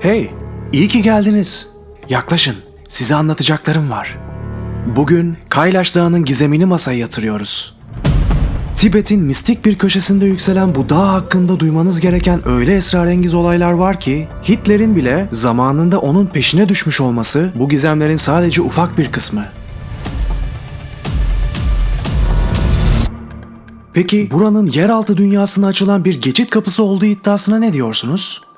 Hey, iyi ki geldiniz. Yaklaşın, size anlatacaklarım var. Bugün Kaylaş Dağı'nın gizemini masaya yatırıyoruz. Tibet'in mistik bir köşesinde yükselen bu dağ hakkında duymanız gereken öyle esrarengiz olaylar var ki, Hitler'in bile zamanında onun peşine düşmüş olması bu gizemlerin sadece ufak bir kısmı. Peki buranın yeraltı dünyasına açılan bir geçit kapısı olduğu iddiasına ne diyorsunuz?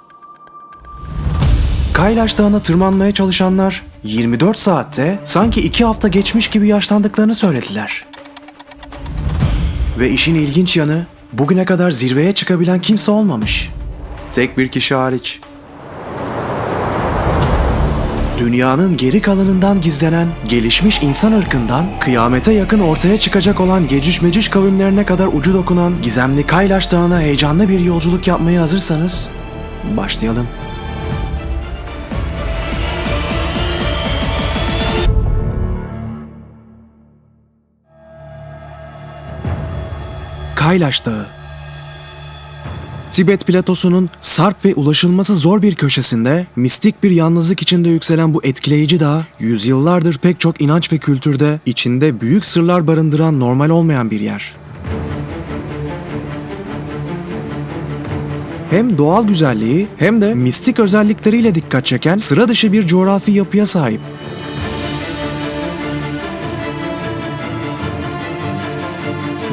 Kaylaş Dağı'na tırmanmaya çalışanlar 24 saatte sanki 2 hafta geçmiş gibi yaşlandıklarını söylediler. Ve işin ilginç yanı bugüne kadar zirveye çıkabilen kimse olmamış. Tek bir kişi hariç. Dünyanın geri kalanından gizlenen gelişmiş insan ırkından kıyamete yakın ortaya çıkacak olan Yecüc Mecüc kavimlerine kadar ucu dokunan gizemli Kaylaş Dağı'na heyecanlı bir yolculuk yapmaya hazırsanız başlayalım. Kaylaş Dağı Tibet platosunun sarp ve ulaşılması zor bir köşesinde mistik bir yalnızlık içinde yükselen bu etkileyici dağ, yüzyıllardır pek çok inanç ve kültürde içinde büyük sırlar barındıran normal olmayan bir yer. Hem doğal güzelliği hem de mistik özellikleriyle dikkat çeken sıra dışı bir coğrafi yapıya sahip.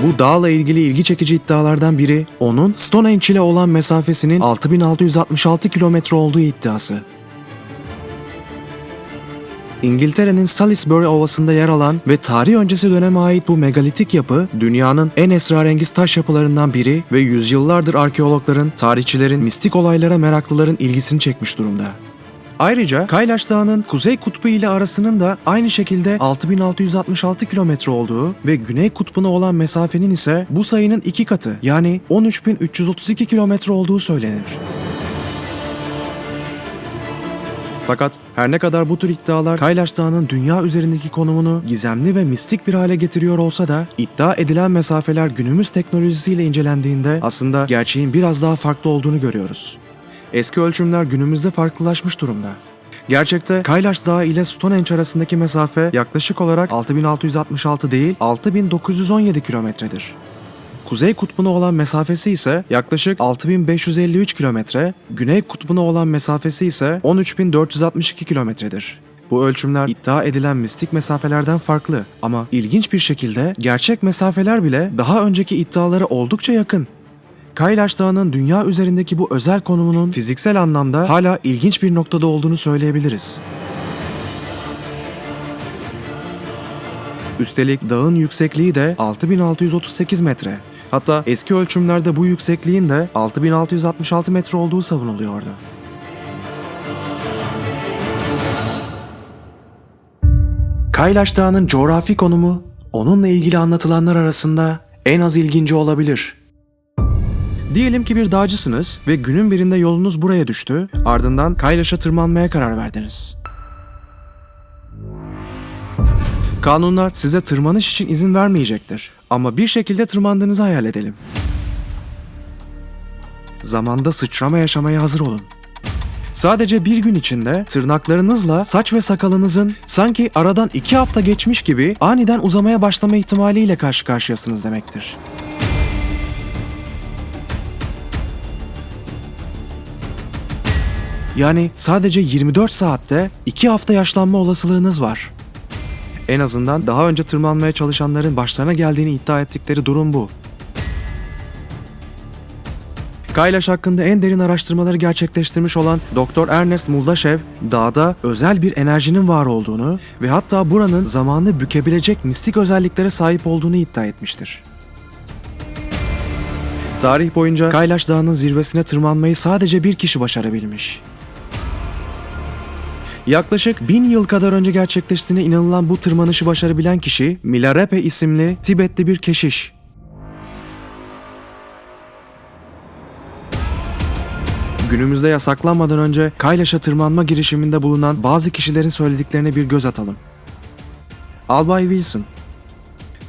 Bu dağla ilgili ilgi çekici iddialardan biri onun Stonehenge ile olan mesafesinin 6666 kilometre olduğu iddiası. İngiltere'nin Salisbury Ovası'nda yer alan ve tarih öncesi döneme ait bu megalitik yapı dünyanın en esrarengiz taş yapılarından biri ve yüzyıllardır arkeologların, tarihçilerin, mistik olaylara meraklıların ilgisini çekmiş durumda. Ayrıca Kaylaş Dağı'nın Kuzey Kutbu ile arasının da aynı şekilde 6666 kilometre olduğu ve Güney Kutbu'na olan mesafenin ise bu sayının iki katı yani 13332 kilometre olduğu söylenir. Fakat her ne kadar bu tür iddialar Kaylaş Dağı'nın dünya üzerindeki konumunu gizemli ve mistik bir hale getiriyor olsa da iddia edilen mesafeler günümüz teknolojisiyle incelendiğinde aslında gerçeğin biraz daha farklı olduğunu görüyoruz. Eski ölçümler günümüzde farklılaşmış durumda. Gerçekte Kaylaş Dağı ile Stonehenge arasındaki mesafe yaklaşık olarak 6666 değil 6917 kilometredir. Kuzey kutbuna olan mesafesi ise yaklaşık 6553 kilometre, güney kutbuna olan mesafesi ise 13462 kilometredir. Bu ölçümler iddia edilen mistik mesafelerden farklı ama ilginç bir şekilde gerçek mesafeler bile daha önceki iddialara oldukça yakın. Kaylaş Dağı'nın dünya üzerindeki bu özel konumunun fiziksel anlamda hala ilginç bir noktada olduğunu söyleyebiliriz. Üstelik dağın yüksekliği de 6638 metre. Hatta eski ölçümlerde bu yüksekliğin de 6666 metre olduğu savunuluyordu. Kaylaş Dağı'nın coğrafi konumu onunla ilgili anlatılanlar arasında en az ilginci olabilir. Diyelim ki bir dağcısınız ve günün birinde yolunuz buraya düştü, ardından Kaylaş'a tırmanmaya karar verdiniz. Kanunlar size tırmanış için izin vermeyecektir. Ama bir şekilde tırmandığınızı hayal edelim. Zamanda sıçrama yaşamaya hazır olun. Sadece bir gün içinde tırnaklarınızla saç ve sakalınızın sanki aradan iki hafta geçmiş gibi aniden uzamaya başlama ihtimaliyle karşı karşıyasınız demektir. Yani sadece 24 saatte 2 hafta yaşlanma olasılığınız var. En azından daha önce tırmanmaya çalışanların başlarına geldiğini iddia ettikleri durum bu. Kaylaş hakkında en derin araştırmaları gerçekleştirmiş olan Dr. Ernest Muldashev, dağda özel bir enerjinin var olduğunu ve hatta buranın zamanı bükebilecek mistik özelliklere sahip olduğunu iddia etmiştir. Tarih boyunca Kaylaş Dağı'nın zirvesine tırmanmayı sadece bir kişi başarabilmiş. Yaklaşık bin yıl kadar önce gerçekleştiğine inanılan bu tırmanışı başarabilen kişi Milarepe isimli Tibetli bir keşiş. Günümüzde yasaklanmadan önce Kaylaş'a tırmanma girişiminde bulunan bazı kişilerin söylediklerine bir göz atalım. Albay Wilson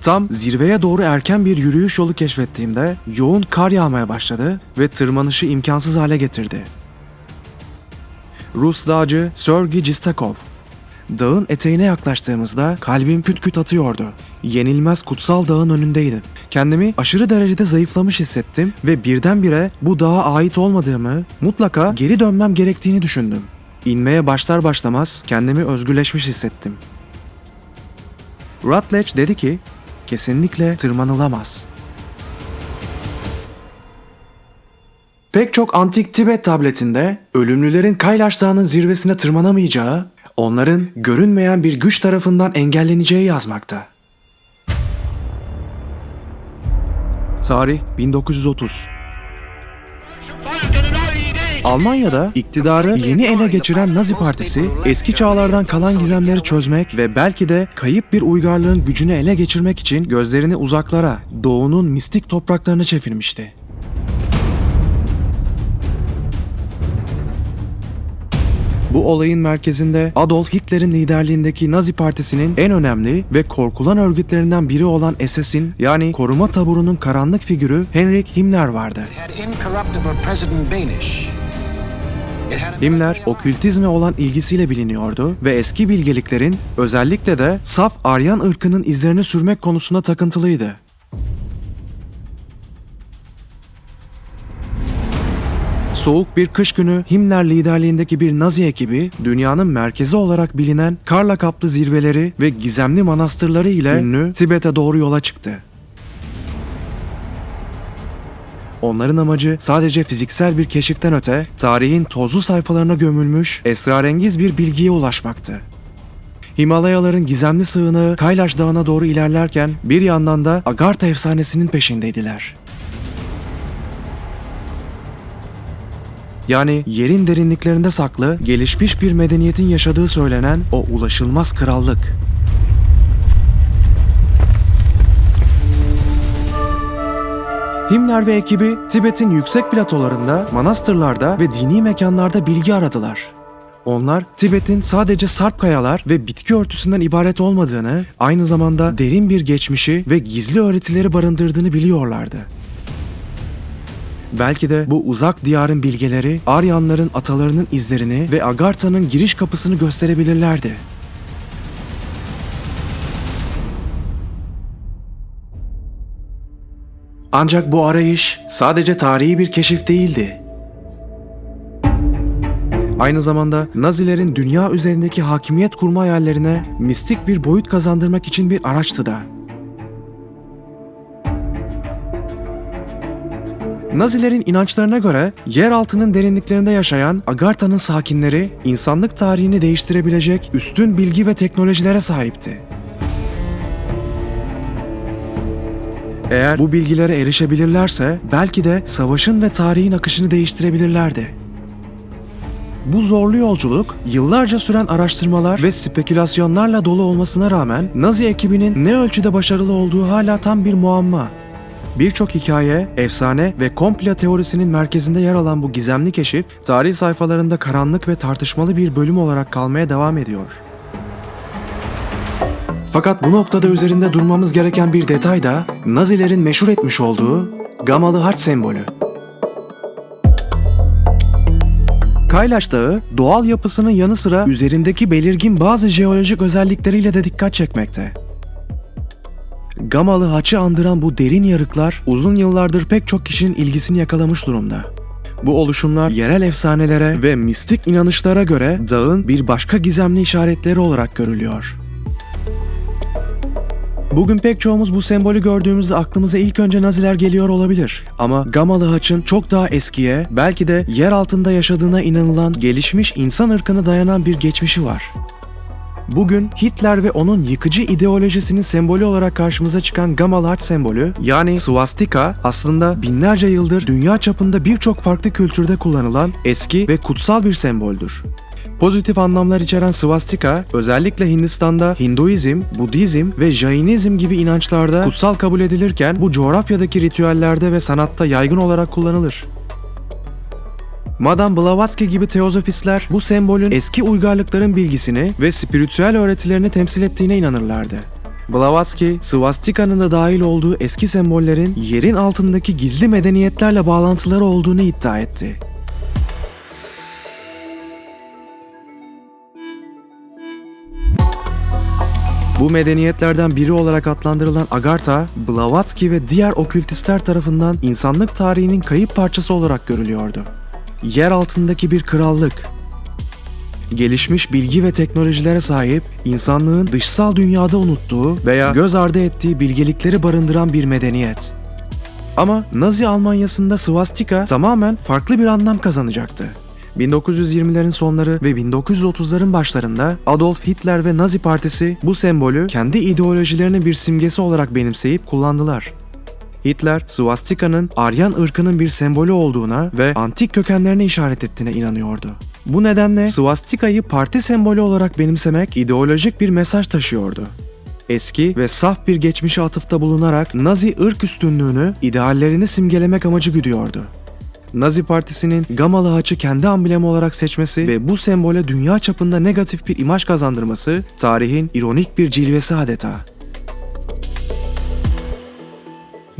Tam zirveye doğru erken bir yürüyüş yolu keşfettiğimde yoğun kar yağmaya başladı ve tırmanışı imkansız hale getirdi. Rus dağcı Sergey Cistakov. Dağın eteğine yaklaştığımızda kalbim küt küt atıyordu. Yenilmez kutsal dağın önündeydim. Kendimi aşırı derecede zayıflamış hissettim ve birdenbire bu dağa ait olmadığımı, mutlaka geri dönmem gerektiğini düşündüm. İnmeye başlar başlamaz kendimi özgürleşmiş hissettim. Rutledge dedi ki, kesinlikle tırmanılamaz. Pek çok antik Tibet tabletinde ölümlülerin Kailash Dağı'nın zirvesine tırmanamayacağı, onların görünmeyen bir güç tarafından engelleneceği yazmakta. Tarih 1930. Almanya'da iktidarı yeni ele geçiren Nazi Partisi, eski çağlardan kalan gizemleri çözmek ve belki de kayıp bir uygarlığın gücünü ele geçirmek için gözlerini uzaklara, doğunun mistik topraklarına çevirmişti. Bu olayın merkezinde Adolf Hitler'in liderliğindeki Nazi Partisi'nin en önemli ve korkulan örgütlerinden biri olan SS'in yani koruma taburunun karanlık figürü Heinrich Himmler vardı. Himmler okültizme olan ilgisiyle biliniyordu ve eski bilgeliklerin özellikle de saf Aryan ırkının izlerini sürmek konusunda takıntılıydı. Soğuk bir kış günü Himmler liderliğindeki bir Nazi ekibi dünyanın merkezi olarak bilinen karla kaplı zirveleri ve gizemli manastırları ile ünlü Tibet'e doğru yola çıktı. Onların amacı sadece fiziksel bir keşiften öte, tarihin tozlu sayfalarına gömülmüş esrarengiz bir bilgiye ulaşmaktı. Himalayaların gizemli sığınağı Kailash Dağı'na doğru ilerlerken bir yandan da Agartha efsanesinin peşindeydiler. Yani yerin derinliklerinde saklı, gelişmiş bir medeniyetin yaşadığı söylenen o ulaşılmaz krallık. Himmler ve ekibi Tibet'in yüksek platolarında, manastırlarda ve dini mekanlarda bilgi aradılar. Onlar Tibet'in sadece sarp kayalar ve bitki örtüsünden ibaret olmadığını, aynı zamanda derin bir geçmişi ve gizli öğretileri barındırdığını biliyorlardı. Belki de bu uzak diyarın bilgeleri Aryanların atalarının izlerini ve Agartha'nın giriş kapısını gösterebilirlerdi. Ancak bu arayış sadece tarihi bir keşif değildi. Aynı zamanda Nazilerin dünya üzerindeki hakimiyet kurma hayallerine mistik bir boyut kazandırmak için bir araçtı da. Nazilerin inançlarına göre yer altının derinliklerinde yaşayan Agartha'nın sakinleri insanlık tarihini değiştirebilecek üstün bilgi ve teknolojilere sahipti. Eğer bu bilgilere erişebilirlerse belki de savaşın ve tarihin akışını değiştirebilirlerdi. Bu zorlu yolculuk, yıllarca süren araştırmalar ve spekülasyonlarla dolu olmasına rağmen Nazi ekibinin ne ölçüde başarılı olduğu hala tam bir muamma. Birçok hikaye, efsane ve komplo teorisinin merkezinde yer alan bu gizemli keşif, tarih sayfalarında karanlık ve tartışmalı bir bölüm olarak kalmaya devam ediyor. Fakat bu noktada üzerinde durmamız gereken bir detay da Nazilerin meşhur etmiş olduğu Gamalı Haç sembolü. Kaylaş Dağı, doğal yapısının yanı sıra üzerindeki belirgin bazı jeolojik özellikleriyle de dikkat çekmekte. Gamalı haçı andıran bu derin yarıklar uzun yıllardır pek çok kişinin ilgisini yakalamış durumda. Bu oluşumlar yerel efsanelere ve mistik inanışlara göre dağın bir başka gizemli işaretleri olarak görülüyor. Bugün pek çoğumuz bu sembolü gördüğümüzde aklımıza ilk önce Naziler geliyor olabilir. Ama Gamalı Haç'ın çok daha eskiye, belki de yer altında yaşadığına inanılan gelişmiş insan ırkına dayanan bir geçmişi var. Bugün Hitler ve onun yıkıcı ideolojisinin sembolü olarak karşımıza çıkan Gamalı Haç sembolü yani swastika aslında binlerce yıldır dünya çapında birçok farklı kültürde kullanılan eski ve kutsal bir semboldür. Pozitif anlamlar içeren swastika özellikle Hindistan'da Hinduizm, Budizm ve Jainizm gibi inançlarda kutsal kabul edilirken bu coğrafyadaki ritüellerde ve sanatta yaygın olarak kullanılır. Madame Blavatsky gibi teozofistler bu sembolün eski uygarlıkların bilgisini ve spiritüel öğretilerini temsil ettiğine inanırlardı. Blavatsky, Svastika'nın da dahil olduğu eski sembollerin yerin altındaki gizli medeniyetlerle bağlantıları olduğunu iddia etti. Bu medeniyetlerden biri olarak adlandırılan Agartha, Blavatsky ve diğer okültistler tarafından insanlık tarihinin kayıp parçası olarak görülüyordu. Yer altındaki bir krallık, gelişmiş bilgi ve teknolojilere sahip, insanlığın dışsal dünyada unuttuğu veya göz ardı ettiği bilgelikleri barındıran bir medeniyet. Ama Nazi Almanyası'nda swastika tamamen farklı bir anlam kazanacaktı. 1920'lerin sonları ve 1930'ların başlarında Adolf Hitler ve Nazi Partisi bu sembolü kendi ideolojilerinin bir simgesi olarak benimseyip kullandılar. Hitler, swastika'nın Aryan ırkının bir sembolü olduğuna ve antik kökenlerine işaret ettiğine inanıyordu. Bu nedenle swastika'yı parti sembolü olarak benimsemek ideolojik bir mesaj taşıyordu. Eski ve saf bir geçmişe atıfta bulunarak Nazi ırk üstünlüğünü, ideallerini simgelemek amacı güdüyordu. Nazi Partisi'nin Gamalı haçı kendi amblemi olarak seçmesi ve bu sembole dünya çapında negatif bir imaj kazandırması tarihin ironik bir cilvesi adeta.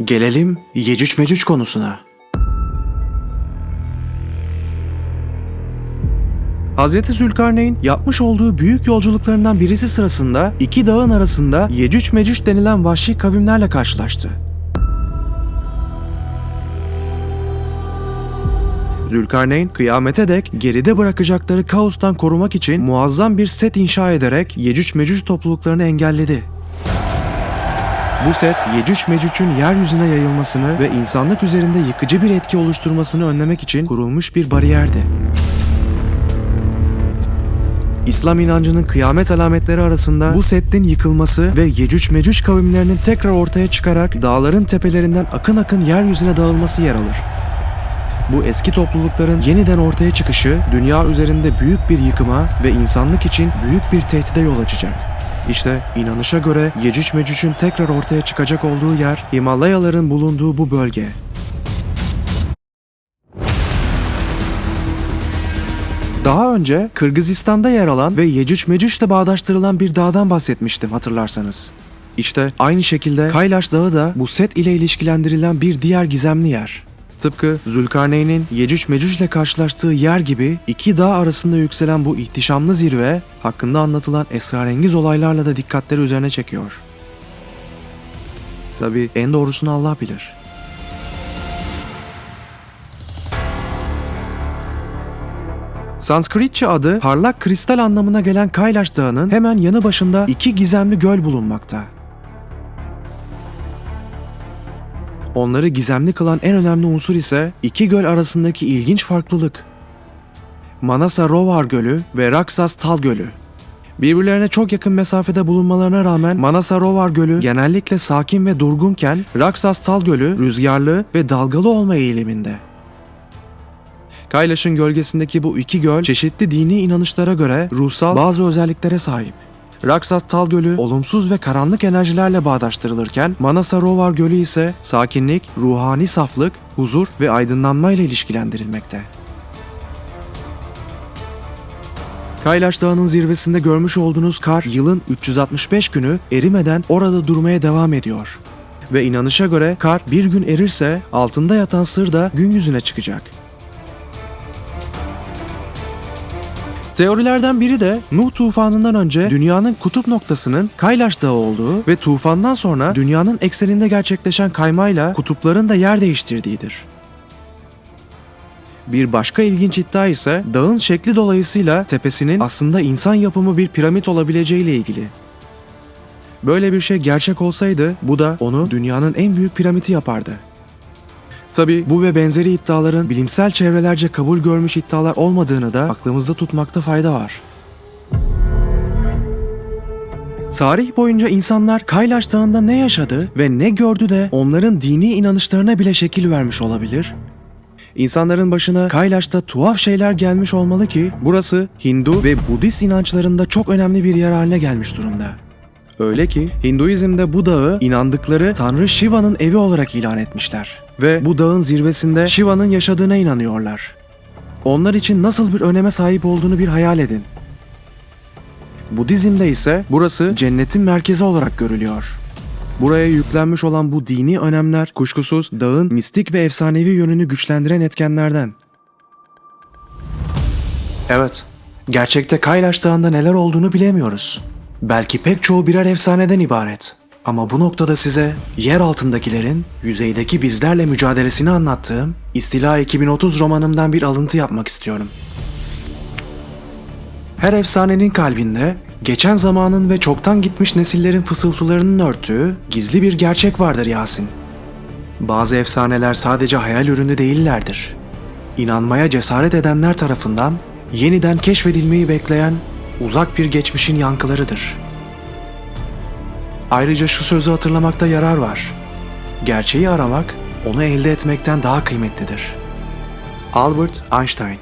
Gelelim Yecüc Mecüc konusuna. Hazreti Zülkarneyn yapmış olduğu büyük yolculuklarından birisi sırasında iki dağın arasında Yecüc Mecüc denilen vahşi kavimlerle karşılaştı. Zülkarneyn kıyamete dek geride bırakacakları kaostan korumak için muazzam bir set inşa ederek Yecüc Mecüc topluluklarını engelledi. Bu set Yecüc Mecüc'ün yeryüzüne yayılmasını ve insanlık üzerinde yıkıcı bir etki oluşturmasını önlemek için kurulmuş bir bariyerdi. İslam inancının kıyamet alametleri arasında bu settin yıkılması ve Yecüc Mecüc kavimlerinin tekrar ortaya çıkarak dağların tepelerinden akın akın yeryüzüne dağılması yer alır. Bu eski toplulukların yeniden ortaya çıkışı dünya üzerinde büyük bir yıkıma ve insanlık için büyük bir tehdide yol açacak. İşte inanışa göre Yecüc Mecüc'ün tekrar ortaya çıkacak olduğu yer Himalayaların bulunduğu bu bölge. Daha önce Kırgızistan'da yer alan ve Yecüc Mecüc'le bağdaştırılan bir dağdan bahsetmiştim hatırlarsanız. İşte aynı şekilde Kaylaş Dağı da bu set ile ilişkilendirilen bir diğer gizemli yer. Tıpkı Zülkarneyn'in Yecüc Mecüc'le karşılaştığı yer gibi iki dağ arasında yükselen bu ihtişamlı zirve hakkında anlatılan esrarengiz olaylarla da dikkatleri üzerine çekiyor. Tabi en doğrusunu Allah bilir. Sanskritçe adı parlak kristal anlamına gelen Kailash Dağı'nın hemen yanı başında iki gizemli göl bulunmakta. Onları gizemli kılan en önemli unsur ise iki göl arasındaki ilginç farklılık. Manasa Rovar Gölü ve Raksas Tal Gölü. Birbirlerine çok yakın mesafede bulunmalarına rağmen Manasa Rovar Gölü genellikle sakin ve durgunken Raksas Tal Gölü rüzgarlı ve dalgalı olma eğiliminde. Kailaş'ın gölgesindeki bu iki göl çeşitli dini inanışlara göre ruhsal bazı özelliklere sahip. Raksat Tal Gölü olumsuz ve karanlık enerjilerle bağdaştırılırken Manasa Rovar Gölü ise sakinlik, ruhani saflık, huzur ve aydınlanma ile ilişkilendirilmekte. Kaylaş Dağı'nın zirvesinde görmüş olduğunuz kar yılın 365 günü erimeden orada durmaya devam ediyor. Ve inanışa göre kar bir gün erirse altında yatan sır da gün yüzüne çıkacak. Teorilerden biri de Nuh tufanından önce dünyanın kutup noktasının Kaylaş Dağı olduğu ve tufandan sonra dünyanın ekseninde gerçekleşen kaymayla kutupların da yer değiştirdiğidir. Bir başka ilginç iddia ise dağın şekli dolayısıyla tepesinin aslında insan yapımı bir piramit olabileceği ile ilgili. Böyle bir şey gerçek olsaydı bu da onu dünyanın en büyük piramidi yapardı. Tabi bu ve benzeri iddiaların bilimsel çevrelerce kabul görmüş iddialar olmadığını da aklımızda tutmakta fayda var. Tarih boyunca insanlar Kaylaş Dağı'nda ne yaşadı ve ne gördü de onların dini inanışlarına bile şekil vermiş olabilir? İnsanların başına Kaylaş'ta tuhaf şeyler gelmiş olmalı ki burası Hindu ve Budist inançlarında çok önemli bir yer haline gelmiş durumda. Öyle ki Hinduizm'de bu dağı inandıkları Tanrı Shiva'nın evi olarak ilan etmişler. Ve bu dağın zirvesinde Shiva'nın yaşadığına inanıyorlar. Onlar için nasıl bir öneme sahip olduğunu bir hayal edin. Budizm'de ise burası cennetin merkezi olarak görülüyor. Buraya yüklenmiş olan bu dini önemler kuşkusuz dağın mistik ve efsanevi yönünü güçlendiren etkenlerden. Evet, gerçekte Kaylaş Dağı'nda neler olduğunu bilemiyoruz. Belki pek çoğu birer efsaneden ibaret. Ama bu noktada size yer altındakilerin yüzeydeki bizlerle mücadelesini anlattığım İstila 2030 romanımdan bir alıntı yapmak istiyorum. Her efsanenin kalbinde geçen zamanın ve çoktan gitmiş nesillerin fısıltılarının örttüğü gizli bir gerçek vardır Yasin. Bazı efsaneler sadece hayal ürünü değillerdir. İnanmaya cesaret edenler tarafından yeniden keşfedilmeyi bekleyen uzak bir geçmişin yankılarıdır. Ayrıca şu sözü hatırlamakta yarar var. Gerçeği aramak onu elde etmekten daha kıymetlidir. Albert Einstein